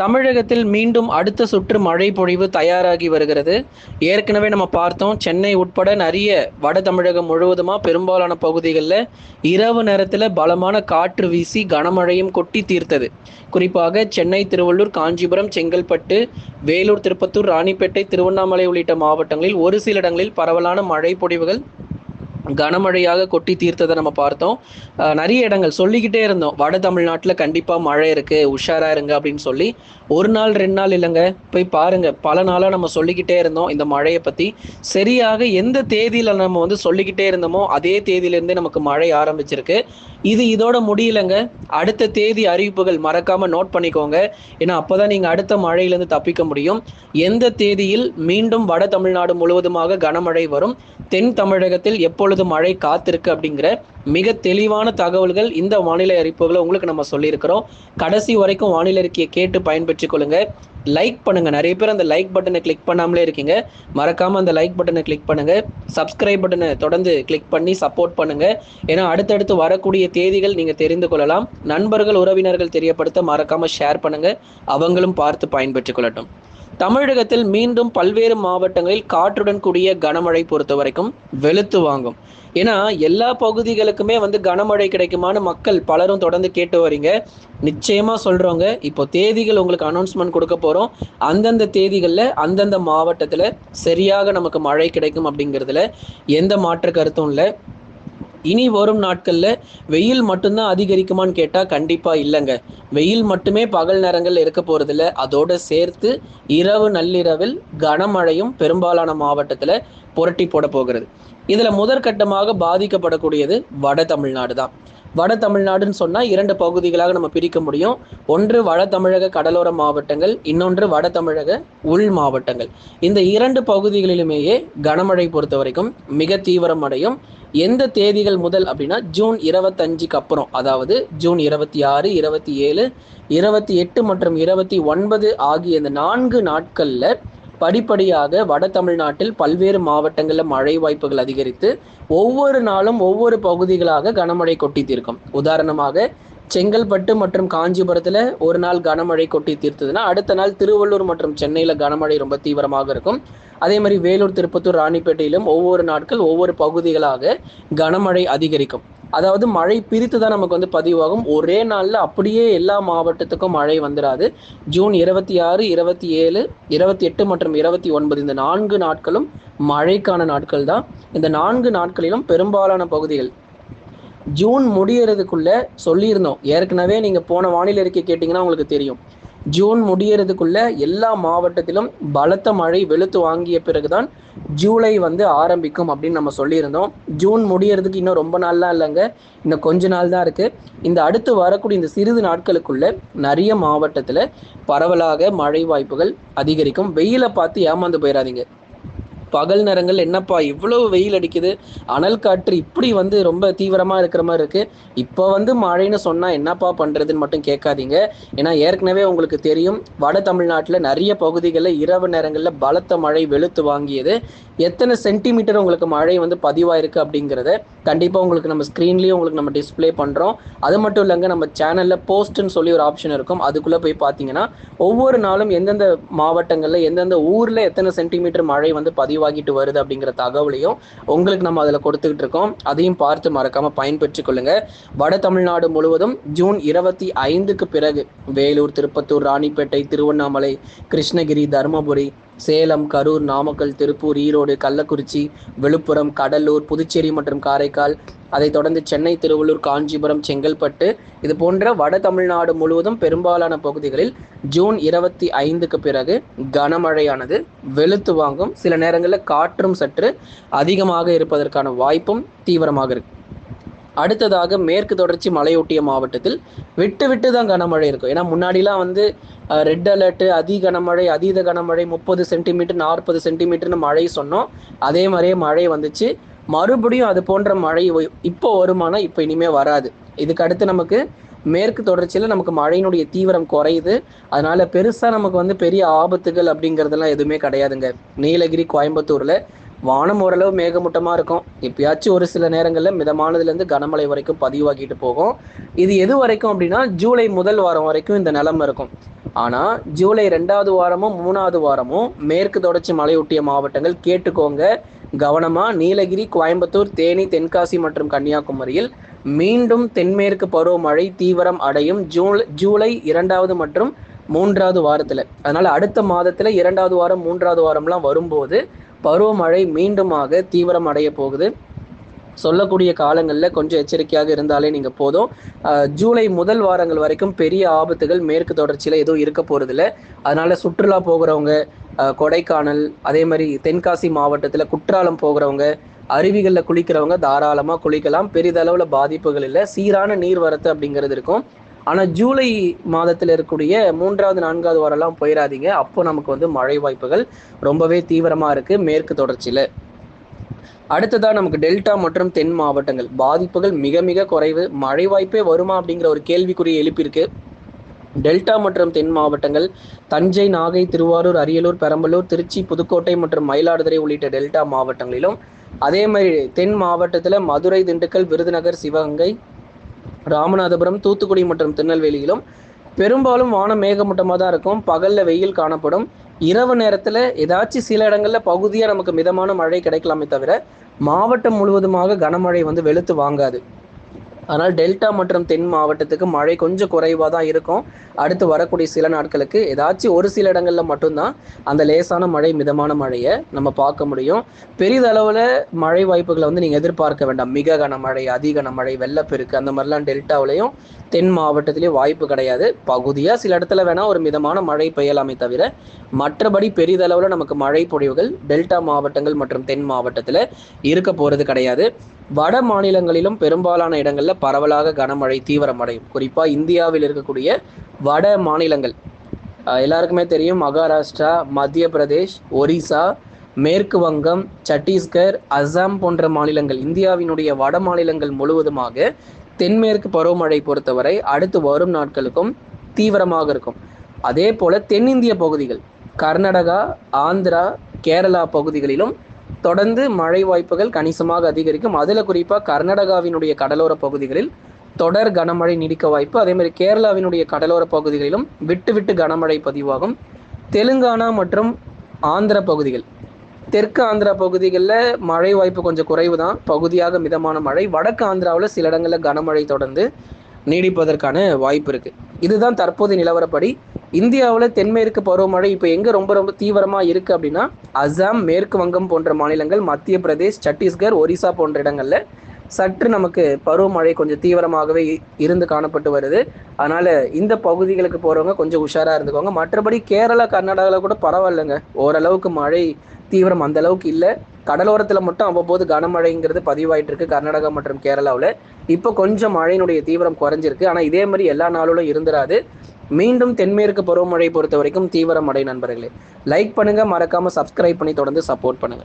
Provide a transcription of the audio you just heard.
தமிழகத்தில் மீண்டும் அடுத்த சுற்று மழை பொழிவு தயாராகி வருகிறது. ஏற்கனவே நம்ம பார்த்தோம் சென்னை உட்பட நிறைய வட தமிழகம் முழுவதுமாக பெரும்பாலான பகுதிகளில் இரவு நேரத்தில் பலமான காற்று வீசி கனமழையும் கொட்டி தீர்த்தது. குறிப்பாக சென்னை திருவள்ளூர் காஞ்சிபுரம் செங்கல்பட்டு வேலூர் திருப்பத்தூர் ராணிப்பேட்டை திருவண்ணாமலை உள்ளிட்ட மாவட்டங்களில் ஒரு சில இடங்களில் பரவலான மழை பொழிவுகள் கனமழையாக கொட்டி தீர்த்ததை நம்ம பார்த்தோம். நிறைய இடங்கள் சொல்லிக்கிட்டே இருந்தோம். வட தமிழ்நாட்டில் கண்டிப்பாக மழை இருக்குது உஷாராக இருங்க அப்படின்னு சொல்லி. ஒரு நாள் ரெண்டு நாள் இல்லைங்க. போய் பாருங்கள் பல நாளாக நம்ம சொல்லிக்கிட்டே இருந்தோம் இந்த மழையை பற்றி சரியாக எந்த தேதியில் நம்ம வந்து சொல்லிக்கிட்டே இருந்தோமோ அதே தேதியிலேருந்தே நமக்கு மழை ஆரம்பிச்சிருக்கு. இது இதோட முடியலங்க. அடுத்த தேதி அறிவிப்புகள் மறக்காமல் நோட் பண்ணிக்கோங்க. ஏன்னா அப்போ தான் நீங்கள் அடுத்த மழையிலேருந்து தப்பிக்க முடியும். எந்த தேதியில் மீண்டும் வட தமிழ்நாடு முழுவதுமாக கனமழை வரும்? தென் தமிழகத்தில் எப்பொழுது மழை காத்திருக்கு அப்படிங்கிற மிக தெளிவான தகவல்கள் இந்த வானிலை அறிப்புகளை உங்களுக்கு நம்ம சொல்லியிருக்கிறோம். கடைசி வரைக்கும் வானிலை அறிக்கையை கேட்டு பயன்பெற்றுக் கொள்ளுங்க. லைக் பண்ணுங்க. நிறைய பேர் அந்த லைக் பட்டனை கிளிக் பண்ணாமலே இருக்கீங்க. மறக்காம அந்த லைக் பட்டனை கிளிக் பண்ணுங்க. சப்ஸ்கிரைப் பட்டனை தொடர்ந்து கிளிக் பண்ணி சப்போர்ட் பண்ணுங்க. ஏன்னா அடுத்தடுத்து வரக்கூடிய தேதிகள் நீங்க தெரிந்து கொள்ளலாம். நண்பர்கள் உறவினர்கள் தெரியப்படுத்த மறக்காம ஷேர் பண்ணுங்க. அவங்களும் பார்த்து பயன்பெற்றுக் கொள்ளட்டும். தமிழகத்தில் மீண்டும் பல்வேறு மாவட்டங்களில் காற்றுடன் கூடிய கனமழை பொறுத்த வரைக்கும் வெளுத்து வாங்கும். ஏன்னா எல்லா பகுதிகளுக்குமே வந்து கனமழை கிடைக்குமான்னு மக்கள் பலரும் தொடர்ந்து கேட்டு வரீங்க. நிச்சயமா சொல்றவங்க இப்போ தேதிகள் உங்களுக்கு அனௌன்ஸ்மெண்ட் கொடுக்க போறோம். அந்தந்த தேதிகளில் அந்தந்த மாவட்டத்தில் சரியாக நமக்கு மழை கிடைக்கும் அப்படிங்கிறதுல எந்த மாற்று கருத்தும் இல்லை. இனி வரும் நாட்கள்ல வெயில் மட்டும்தான் அதிகரிக்குமான்னு கேட்டா கண்டிப்பா இல்லைங்க. வெயில் மட்டுமே பகல் நேரங்கள்ல இருக்க போறதில்ல. அதோட சேர்த்து இரவு நள்ளிரவில் கனமழையும் பெரும்பாலான மாவட்டத்துல புரட்டி போட போகிறது. இதுல முதற்கட்டமாக பாதிக்கப்படக்கூடியது வட தமிழ்நாடு தான் வட தமிழ்நாடுன்னு சொன்னா இரண்டு பகுதிகளாக நம்ம பிரிக்க முடியும். ஒன்று வட தமிழக கடலோர மாவட்டங்கள் இன்னொன்று வட தமிழக உள் மாவட்டங்கள். இந்த இரண்டு பகுதிகளிலுமேயே கனமழை பொறுத்த வரைக்கும் மிக தீவிரம் அடையும். எந்த தேதிகள் முதல் அப்படின்னா ஜூன் இருபத்தஞ்சுக்கு அப்புறம் அதாவது ஜூன் இருபத்தி ஆறு இருபத்தி ஏழு இருபத்தி எட்டு மற்றும் இருபத்தி ஒன்பது ஆகிய இந்த நான்கு நாட்கள்ல படிப்படியாக வட தமிழ்நாட்டில் பல்வேறு மாவட்டங்களில் மழை வாய்ப்புகள் அதிகரித்து ஒவ்வொரு நாளும் ஒவ்வொரு பகுதிகளாக கனமழை கொட்டி தீர்க்கும். உதாரணமாக செங்கல்பட்டு மற்றும் காஞ்சிபுரத்தில் ஒரு நாள் கனமழை கொட்டி தீர்த்ததுன்னா அடுத்த நாள் திருவள்ளூர் மற்றும் சென்னையில் கனமழை ரொம்ப தீவிரமாக இருக்கும். அதே மாதிரி வேலூர் திருப்பத்தூர் ராணிப்பேட்டையிலும் ஒவ்வொரு நாட்கள் ஒவ்வொரு பகுதிகளாக கனமழை அதிகரிக்கும். அதாவது மழை பிரித்து தான் நமக்கு வந்து பதிவாகும். ஒரே நாளில் அப்படியே எல்லா மாவட்டத்துக்கும் மழை வந்துடாது ஜூன் இருபத்தி ஆறு இருபத்தி ஏழு இருபத்தி எட்டு மற்றும் இருபத்தி ஒன்பது இந்த நான்கு நாட்களும் மழைக்கான நாட்கள் தான் இந்த நான்கு நாட்களிலும் பெரும்பாலான பகுதிகள் ஜூன் முடியறதுக்குள்ள சொல்லியிருந்தோம். ஏற்கனவே நீங்கள் போன வானிலை அறிக்கை கேட்டிங்கன்னா உங்களுக்கு தெரியும். ஜூன் முடியறதுக்குள்ள எல்லா மாவட்டத்திலும் பலத்த மழை வெளுத்து வாங்கிய பிறகுதான் ஜூலை வந்து ஆரம்பிக்கும் அப்படின்னு நம்ம சொல்லியிருந்தோம். ஜூன் முடியறதுக்கு இன்னும் ரொம்ப நாள்லாம் இல்லைங்க. இன்னும் கொஞ்ச நாள் தான் இருக்கு. இந்த அடுத்து வரக்கூடிய இந்த சிறிது நாட்களுக்குள்ள நிறைய மாவட்டத்தில் பரவலாக மழை வாய்ப்புகள் அதிகரிக்கும். வெயிலை பார்த்து ஏமாந்து போயிடாதீங்க பகல் நேரங்கள் என்னப்பா இவ்வளவு வெயில் அடிக்குது? அனல் காற்று இப்படி வந்து ரொம்ப தீவிரமா இருக்கிற மாதிரி இருக்கு. இப்போ வந்து மழைன்னு சொன்னா என்னப்பா பண்றதுன்னு மட்டும் கேட்காதீங்க. ஏன்னா ஏற்கனவே உங்களுக்கு தெரியும் வட தமிழ்நாட்டில் நிறைய பகுதிகளில் இரவு நேரங்களில் பலத்த மழை வெளுத்து வாங்கியது. எத்தனை சென்டிமீட்டர் உங்களுக்கு மழை வந்து பதிவாயிருக்கு அப்படிங்கிறத கண்டிப்பாக உங்களுக்கு நம்ம ஸ்க்ரீன்லேயும் உங்களுக்கு நம்ம டிஸ்பிளே பண்ணுறோம் அது மட்டும் இல்லைங்க நம்ம சேனலில் போஸ்ட்னு சொல்லி ஒரு ஆப்ஷன் இருக்கும். அதுக்குள்ளே போய் பார்த்தீங்கன்னா ஒவ்வொரு நாளும் எந்தெந்த மாவட்டங்களில் எந்தெந்த ஊரில் எத்தனை சென்டிமீட்டர் மழை வந்து பதிவாகிட்டு வருது அப்படிங்கிற தகவலையும் உங்களுக்கு நம்ம அதில் கொடுத்துக்கிட்டு இருக்கோம். அதையும் பார்த்து மறக்காம பயன்பெற்றுக் கொள்ளுங்க. வட தமிழ்நாடு முழுவதும் ஜூன் இருபத்தி ஐந்துக்கு பிறகு வேலூர் திருப்பத்தூர் ராணிப்பேட்டை திருவண்ணாமலை கிருஷ்ணகிரி தருமபுரி சேலம் கரூர் நாமக்கல் திருப்பூர் ஈரோடு கள்ளக்குறிச்சி விழுப்புரம் கடலூர் புதுச்சேரி மற்றும் காரைக்கால் அதைத் தொடர்ந்து சென்னை திருவள்ளூர் காஞ்சிபுரம் செங்கல்பட்டு இது போன்ற வட தமிழ்நாடு முழுவதும் பெரும்பாலான பகுதிகளில் ஜூன் இருபத்தி ஐந்துக்கு பிறகு கனமழையானது வெளுத்து வாங்கும். சில நேரங்களில் காற்றும் சற்று அதிகமாக இருப்பதற்கான வாய்ப்பும் தீவிரமாக இருக்கு. அடுத்ததாக மேற்கு தொடர்ச்சி மலையொட்டிய மாவட்டத்தில் விட்டு விட்டு தான் கனமழை இருக்கும். ஏன்னா முன்னாடிலாம் வந்து ரெட் அலர்ட் அதி கனமழை அதீத கனமழை முப்பது சென்டிமீட்டர் நாற்பது சென்டிமீட்டர்னு மழை சொன்னோம். அதே மாதிரியே மழை வந்துச்சு. மறுபடியும் அது போன்ற மழை இப்போ வருமானா இப்போ இனிமே வராது. இதுக்கு அடுத்து நமக்கு மேற்கு தொடர்ச்சியில் நமக்கு மழையினுடைய தீவிரம் குறையுது. அதனால பெருசாக நமக்கு வந்து பெரிய ஆபத்துகள் அப்படிங்கிறதெல்லாம் எதுவுமே கிடையாதுங்க. நீலகிரி கோயம்புத்தூரில் வானம் ஓரளவு மேகமூட்டமாக இருக்கும். எப்பயாச்சும் ஒரு சில நேரங்களில் மிதமானதுலேருந்து கனமழை வரைக்கும் பதிவாகிட்டு போகும். இது எது வரைக்கும் அப்படின்னா ஜூலை முதல் வாரம் வரைக்கும் இந்த நிலம இருக்கும். ஆனால் ஜூலை ரெண்டாவது வாரமும் மூணாவது வாரமும் மேற்கு தொடர்ச்சி மலையொட்டிய மாவட்டங்கள் கேட்டுக்கோங்க. கவனமாக நீலகிரி கோயம்புத்தூர் தேனி தென்காசி மற்றும் கன்னியாகுமரியில் மீண்டும் தென்மேற்கு பருவமழை தீவிரம் அடையும் ஜூலை ஜூலை இரண்டாவது மற்றும் மூன்றாவது வாரத்தில். அதனால் அடுத்த மாதத்தில் இரண்டாவது வாரம் மூன்றாவது வாரம்லாம் வரும்போது பருவமழை மீண்டுமாக தீவிரம் அடைய போகுது. சொல்லக்கூடிய காலங்களில் கொஞ்சம் எச்சரிக்கையாக இருந்தாலே நீங்கள் போதும். ஜூலை முதல் வாரங்கள் வரைக்கும் பெரிய ஆபத்துகள் மேற்கு தொடர்ச்சியில் எதுவும் இருக்க போகிறதில்ல அதனால் சுற்றுலா போகிறவங்க கொடைக்கானல் அதே மாதிரி தென்காசி மாவட்டத்தில் குற்றாலம் போகிறவங்க அருவிகளில் குளிக்கிறவங்க தாராளமாக குளிக்கலாம். பெரிதளவில் பாதிப்புகள் இல்லை. சீரான நீர்வரத்து அப்படிங்கிறது இருக்கும். ஆனால் ஜூலை மாதத்தில் இருக்கக்கூடிய மூன்றாவது நான்காவது வாரம்லாம் போயிடாதீங்க அப்போ நமக்கு வந்து மழை வாய்ப்புகள் ரொம்பவே தீவிரமாக இருக்குது மேற்கு தொடர்ச்சியில். அடுத்ததாக நமக்கு டெல்டா மற்றும் தென் மாவட்டங்கள். பாதிப்புகள் மிக மிக குறைவு. மழை வாய்ப்பே வருமா அப்படிங்கிற ஒரு கேள்விக்குறி எழுப்பியிருக்கு. டெல்டா மற்றும் தென் மாவட்டங்கள். தஞ்சை நாகை திருவாரூர் அரியலூர் பெரம்பலூர் திருச்சி புதுக்கோட்டை மற்றும் மயிலாடுதுறை உள்ளிட்ட டெல்டா மாவட்டங்களிலும் அதே மாதிரி தென் மாவட்டத்தில் மதுரை திண்டுக்கல் விருதுநகர் சிவகங்கை ராமநாதபுரம் தூத்துக்குடி மற்றும் திருநெல்வேலியிலும் பெரும்பாலும் வானம் மேகமூட்டமாக தான் இருக்கும். பகலில் வெயில் காணப்படும். இரவு நேரத்தில் ஏதாச்சும் சில இடங்களில் பகுதியாக நமக்கு மிதமான மழை கிடைக்கலாமே தவிர மாவட்டம் முழுவதுமாக கனமழை வந்து வெளுத்து வாங்காது. ஆனால் டெல்டா மற்றும் தென் மாவட்டத்துக்கு மழை கொஞ்சம் குறைவாக தான் இருக்கும். அடுத்து வரக்கூடிய சில நாட்களுக்கு ஏதாச்சும் ஒரு சில இடங்களில் மட்டும்தான் அந்த லேசான மழை மிதமான மழையை நம்ம பார்க்க முடியும். பெரிதளவில் மழை வாய்ப்புகளை வந்து நீங்கள் எதிர்பார்க்க வேண்டாம். மிக கனமழை அதிக கனமழை வெள்ளப்பெருக்கு அந்த மாதிரிலாம் டெல்டாவிலையும் தென் மாவட்டத்திலையும் வாய்ப்பு கிடையாது. பகுதியாக சில இடத்துல வேணால் ஒரு மிதமான மழை பெய்யலாமே தவிர மற்றபடி பெரிதளவில் நமக்கு மழை பொழிவுகள் டெல்டா மாவட்டங்கள் மற்றும் தென் மாவட்டத்தில் இருக்க போகிறது கிடையாது. வட மாநிலங்களிலும் பெரும்பாலான இடங்களில் பரவலாக கனமழை தீவிரமடையும். குறிப்பாக இந்தியாவில் இருக்கக்கூடிய வட மாநிலங்கள். எல்லாருக்குமே தெரியும் மகாராஷ்டிரா மத்திய பிரதேஷ் ஒரிசா மேற்கு வங்கம் சத்தீஸ்கர் அசாம் போன்ற மாநிலங்கள். இந்தியாவினுடைய வட மாநிலங்கள் முழுவதுமாக தென்மேற்கு பருவமழை பொறுத்தவரை அடுத்து வரும் நாட்களுக்கும் தீவிரமாக இருக்கும். அதே போல தென்னிந்திய பகுதிகள் கர்நாடகா ஆந்திரா கேரளா பகுதிகளிலும் தொடர்ந்து மழை வாய்ப்புகள் கணிசமாக அதிகரிக்கும். அதில் குறிப்பாக கர்நாடகாவினுடைய கடலோர பகுதிகளில் தொடர் கனமழை நீடிக்க வாய்ப்பு. அதே மாதிரி கேரளாவினுடைய கடலோர பகுதிகளிலும் விட்டு விட்டு கனமழை பதிவாகும். தெலுங்கானா மற்றும் ஆந்திர பகுதிகள். தெற்கு ஆந்திரா பகுதிகளில் மழை வாய்ப்பு கொஞ்சம் குறைவு தான் பகுதியாக மிதமான மழை. வடக்கு ஆந்திராவில் சில இடங்களில் கனமழை தொடர்ந்து நீடிப்பதற்கான வாய்ப்பு இருக்குது இதுதான் தற்போது நிலவரப்படி இந்தியாவில் தென்மேற்கு பருவமழை இப்போ எங்கே ரொம்ப ரொம்ப தீவிரமாக இருக்குது அப்படின்னா அசாம் மேற்கு வங்கம் போன்ற மாநிலங்கள் மத்திய பிரதேஷ் சத்தீஸ்கர் ஒரிசா போன்ற இடங்களில் சற்று நமக்கு பருவமழை கொஞ்சம் தீவிரமாகவே இருந்து காணப்பட்டு வருது. அதனால் இந்த பகுதிகளுக்கு போகிறவங்க கொஞ்சம் உஷாராக இருந்துக்கோங்க. மற்றபடி கேரளா கர்நாடகாவில் கூட பரவாயில்லைங்க. ஓரளவுக்கு மழை தீவிரம் அந்த அளவுக்கு இல்லை. கடலோரத்தில் மட்டும் அவ்வப்போது கனமழைங்கிறது பதிவாயிட்டு இருக்கு கர்நாடகா மற்றும் கேரளாவில். இப்போ கொஞ்சம் மழையினுடைய தீவிரம் குறைஞ்சிருக்கு. ஆனால் இதே மாதிரி எல்லா நாளும் இருந்துராது. மீண்டும் தென்மேற்கு பருவமழை பொறுத்த வரைக்கும் தீவிரமடை நண்பர்களே. லைக் பண்ணுங்க மறக்காம சப்ஸ்கிரைப் பண்ணி தொடர்ந்து சப்போர்ட் பண்ணுங்க.